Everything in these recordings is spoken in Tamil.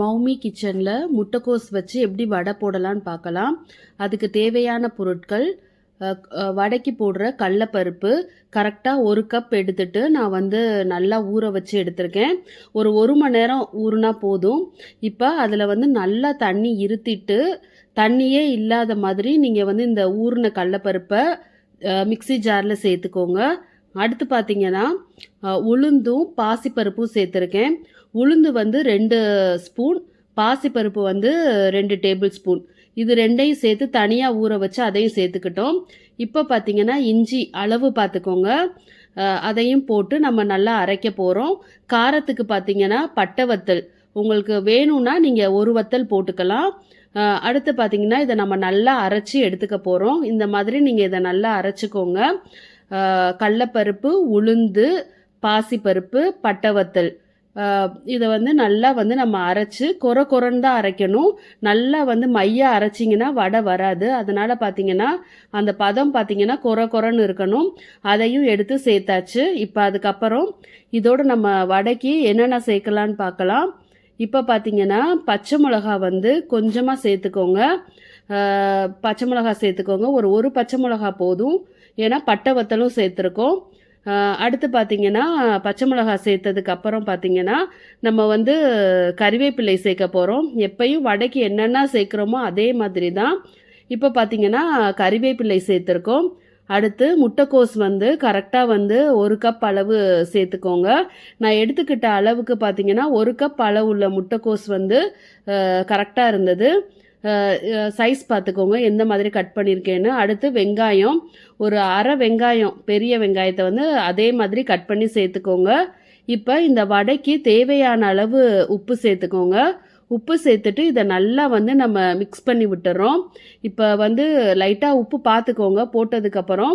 மௌமி கிச்சனில் முட்டைக்கோஸ் வச்சு எப்படி வடை போடலான்னு பார்க்கலாம். அதுக்கு தேவையான பொருட்கள் வடைக்கு போடுற கடலப்பருப்பு கரெக்டாக ஒரு கப் எடுத்துட்டு நான் வந்து நல்லா ஊற வச்சு எடுத்திருக்கேன். ஒரு ஒரு மணி நேரம் ஊறுனா போதும். இப்போ அதில் வந்து நல்லா தண்ணி இருத்திட்டு தண்ணியே இல்லாத மாதிரி நீங்கள் வந்து இந்த ஊறின கடலப்பருப்பை மிக்ஸி ஜாரில் சேர்த்துக்கோங்க. அடுத்து பார்த்தீங்கன்னா உளுந்தும் பாசிப்பருப்பும் சேர்த்துருக்கேன். உளுந்து வந்து ரெண்டு ஸ்பூன் பாசிப்பருப்பு வந்து ரெண்டு டேபிள் ஸ்பூன். இது ரெண்டையும் சேர்த்து தனியாக ஊற வச்சு அதையும் சேர்த்துக்கிட்டோம். இப்போ பார்த்தீங்கன்னா இஞ்சி அளவு பார்த்துக்கோங்க அதையும் போட்டு நம்ம நல்லா அரைக்க போகிறோம் காரத்துக்கு பார்த்தீங்கன்னா பட்டை வத்தல். உங்களுக்கு வேணும்னா நீங்கள் ஒரு வத்தல் போட்டுக்கலாம். அடுத்து பார்த்தீங்கன்னா இதை நம்ம நல்லா அரைச்சி எடுத்துக்க போகிறோம் இந்த மாதிரி நீங்கள் இதை நல்லா அரைச்சிக்கோங்க. கடலப்பருப்பு உளுந்து பாசிப்பருப்பு பட்டை வத்தல் இதை வந்து நல்லா வந்து நம்ம அரைச்சு கொர கொரன்னு தான் அரைக்கணும். நல்லா வந்து மையா அரைச்சிங்கன்னா வடை வராது. அதனால பார்த்தீங்கன்னா அந்த பதம் பார்த்தீங்கன்னா கொர கொரன்னு இருக்கணும். அதையும் எடுத்து சேர்த்தாச்சு. இப்போ அதுக்கப்புறம் இதோட நம்ம வடைக்கு என்னென்ன சேர்க்கலான்னு பார்க்கலாம் இப்போ பார்த்தீங்கன்னா பச்சை மிளகா வந்து கொஞ்சமாக சேர்த்துக்கோங்க. பச்சை மிளகா சேர்த்துக்கோங்க. ஒரு ஒரு பச்சை மிளகா போதும். ஏன்னா பட்டை வத்தலும் சேர்த்துருக்கோம். அடுத்து பார்த்திங்கன்னா பச்சை மிளகா சேர்த்ததுக்கப்புறம் பார்த்திங்கன்னா பார்த்தீங்கன்னா நம்ம வந்து கறிவேப்பிலை சேர்க்க போகிறோம் எப்பயும் வடைக்கு என்னென்ன சேர்க்குறோமோ அதே மாதிரி தான் இப்போ பார்த்திங்கன்னா கறிவேப்பிலை சேர்த்துருக்கோம். அடுத்து முட்டைக்கோஸ் வந்து கரெக்டாக வந்து ஒரு கப் அளவு சேர்த்துக்கோங்க. நான் எடுத்துக்கிட்ட அளவுக்கு பார்த்தீங்கன்னா ஒரு கப் அளவு உள்ள முட்டைக்கோஸ் வந்து கரெக்டாக இருந்தது. சைஸ் பார்த்துக்கோங்க. எந்த மாதிரி கட் பண்ணியிருக்கேன்னு. அடுத்து வெங்காயம். ஒரு அரை வெங்காயம் பெரிய வெங்காயத்தை வந்து அதே மாதிரி கட் பண்ணி சேர்த்துக்கோங்க. இப்போ இந்த வடைக்கு தேவையான அளவு உப்பு சேர்த்துக்கோங்க. உப்பு சேர்த்துட்டு இதை நல்லா வந்து நம்ம மிக்ஸ் பண்ணி விட்டுறோம். இப்போ வந்து லைட்டாக உப்பு பார்த்துக்கோங்க போட்டதுக்கப்புறம்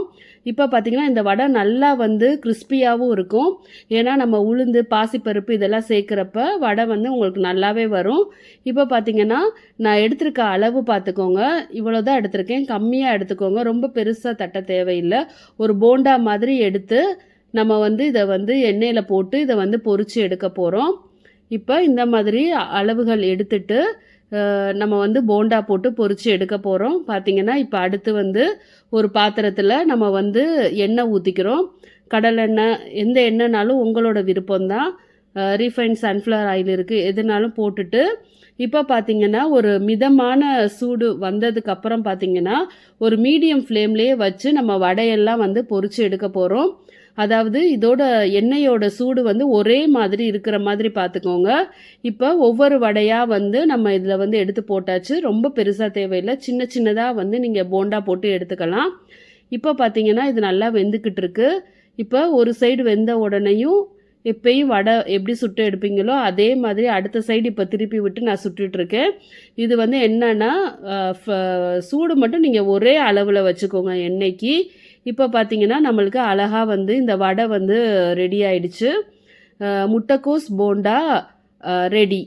இப்போ பார்த்திங்கன்னா இந்த வடை நல்லா வந்து கிறிஸ்பியாகவும் இருக்கும். ஏன்னா நம்ம உளுந்து பாசிப்பருப்பு இதெல்லாம் சேர்க்குறப்ப வடை வந்து உங்களுக்கு நல்லாவே வரும். இப்போ பார்த்திங்கன்னா நான் எடுத்திருக்க அளவு பார்த்துக்கோங்க இவ்வளோ தான் எடுத்திருக்கேன். கம்மியாக எடுத்துக்கோங்க. ரொம்ப பெருசாக தட்ட தேவையில்லை. ஒரு போண்டா மாதிரி எடுத்து நம்ம வந்து இதை வந்து எண்ணெயில் போட்டு இதை வந்து பொறிச்சு எடுக்க போகிறோம் இப்போ இந்த மாதிரி அளவுகள் எடுத்துட்டு நம்ம வந்து போண்டா போட்டு பொறிச்சு எடுக்க போகிறோம் பார்த்தீங்கன்னா இப்போ அடுத்து வந்து ஒரு பாத்திரத்தில் நம்ம வந்து எண்ணெய் ஊற்றிக்கிறோம் கடலெண்ணெய் எந்த எண்ணெய்னாலும் உங்களோட விருப்பம்தான். ரீஃபைன் சன்ஃப்ளவர் ஆயில் இருக்குது எதுனாலும் போட்டுட்டு இப்போ பார்த்தீங்கன்னா ஒரு மிதமான சூடு வந்ததுக்கப்புறம் பார்த்தீங்கன்னா ஒரு மீடியம் ஃப்ளேம்லேயே வச்சு நம்ம வடையெல்லாம் வந்து பொறிச்சு எடுக்க போகிறோம் அதாவது இதோட எண்ணெயோட சூடு வந்து ஒரே மாதிரி இருக்கிற மாதிரி பார்த்துக்கோங்க இப்போ ஒவ்வொரு வடையாக வந்து நம்ம இதில் வந்து எடுத்து போட்டாச்சு. ரொம்ப பெருசாக தேவையில்லை. சின்ன சின்னதாக வந்து நீங்கள் போண்டா போட்டு எடுத்துக்கலாம். இப்போ பார்த்தீங்கன்னா இது நல்லா வெந்துக்கிட்டு இருக்கு. இப்போ ஒரு சைடு வெந்த உடனேயும் எப்பயும் வடை எப்படி சுட்டு எடுப்பீங்களோ அதே மாதிரி அடுத்த சைடு இப்போ திருப்பி விட்டு நான் சுட்டுட்ருக்கேன் இது வந்து என்னன்னா ஃப- சூடு மட்டும் நீங்கள் ஒரே அளவில் வச்சுக்கோங்க எண்ணெய்க்கு. இப்போ பார்த்தீங்கன்னா நம்மளுக்கு அழகாக வந்து இந்த வடை வந்து ரெடி ஆயிடுச்சு. முட்டைக்கோஸ் போண்டா ரெடி